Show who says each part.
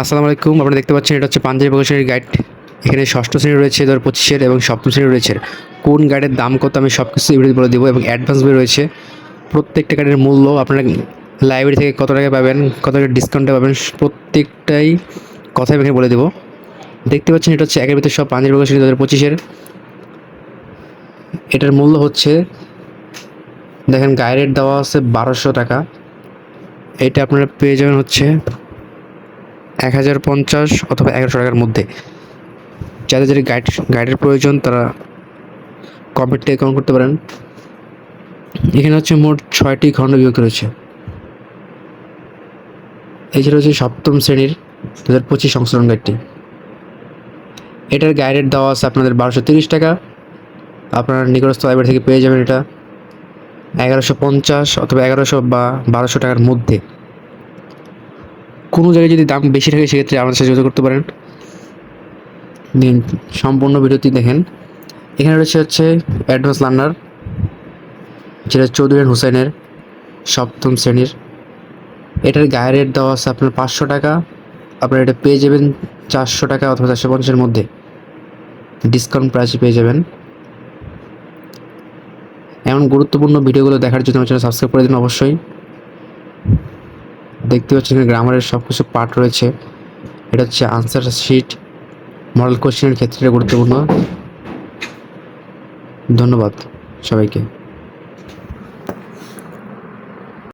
Speaker 1: আসসালামু আলাইকুম, আপনারা দেখতে পাচ্ছেন এটা হচ্ছে পাঞ্জাবি প্রকাশনের গাইড এখানে ষষ্ঠ শ্রেণি রয়েছে হাজার পঁচিশের এবং সপ্তম শ্রেণি রয়েছে। কোন গাইডের দাম কত আমি সব কিছু ভিডিও বলে দেবো এবং অ্যাডভান্স বই রয়েছে। প্রত্যেকটা গাইডের মূল্য আপনারা লাইব্রেরি থেকে কত টাকা পাবেন, কত টাকা ডিসকাউন্টে পাবেন, প্রত্যেকটাই আমি এখানে বলে দেবো। দেখতে পাচ্ছেন এটা হচ্ছে একের ভিতরে সব পাঞ্জাবি প্রকাশনী দু হাজার পঁচিশের এটার মূল্য হচ্ছে, দেখেন রেট দেওয়া আছে বারোশো টাকা। এটা আপনারা পেয়ে যাবেন হচ্ছে এক হাজার পঞ্চাশ অথবা এগারোশো টাকার মধ্যে। যাদের যাদের গাইড গাইডের প্রয়োজন, তারা কমেন্ট থেকে কমেন্ট করতে পারেন। এখানে হচ্ছে মোট ছয়টি খণ্ড বিভক্ত রয়েছে। এছাড়া হচ্ছে সপ্তম শ্রেণির দু হাজার পঁচিশ সংস্করণ গাইডটি এটার গাইডের দেওয়া আছে আপনাদের বারোশো তিরিশ টাকা। আপনার নিকটস্থ লাইব্রেরি থেকে পেয়ে যাবেন এটা। এগারোশো পঞ্চাশ অথবা এগারোশো বা বারোশো টাকার মধ্যে। কোনো জায়গায় যদি দাম বেশি থাকে, সেক্ষেত্রে আমাদের সাথে যোগাযোগ করতে পারেন। দিন, সম্পূর্ণ ভিডিওটি দেখেন। এখানে রয়েছে হচ্ছে অ্যাডভান্স লার্নার, যেটা চৌধুরী হুসেনের সপ্তম শ্রেণির। এটার গায়ে রেট দেওয়া আছে আপনার পাঁচশো টাকা। আপনারা এটা পেয়ে যাবেন চারশো টাকা অথবা চারশো পঞ্চাশের মধ্যে। ডিসকাউন্ট প্রাইসে পেয়ে যাবেন। এমন গুরুত্বপূর্ণ ভিডিওগুলো দেখার জন্য আমার চ্যানেল সাবস্ক্রাইব করে দিন অবশ্যই। দেখতে পাচ্ছেন গ্রামারের সব কিছু পার্ট রয়েছে। এটা হচ্ছে আনসার শিট মডেল কোশ্চেনের ক্ষেত্রে গুরুত্বপূর্ণ। ধন্যবাদ সবাইকে।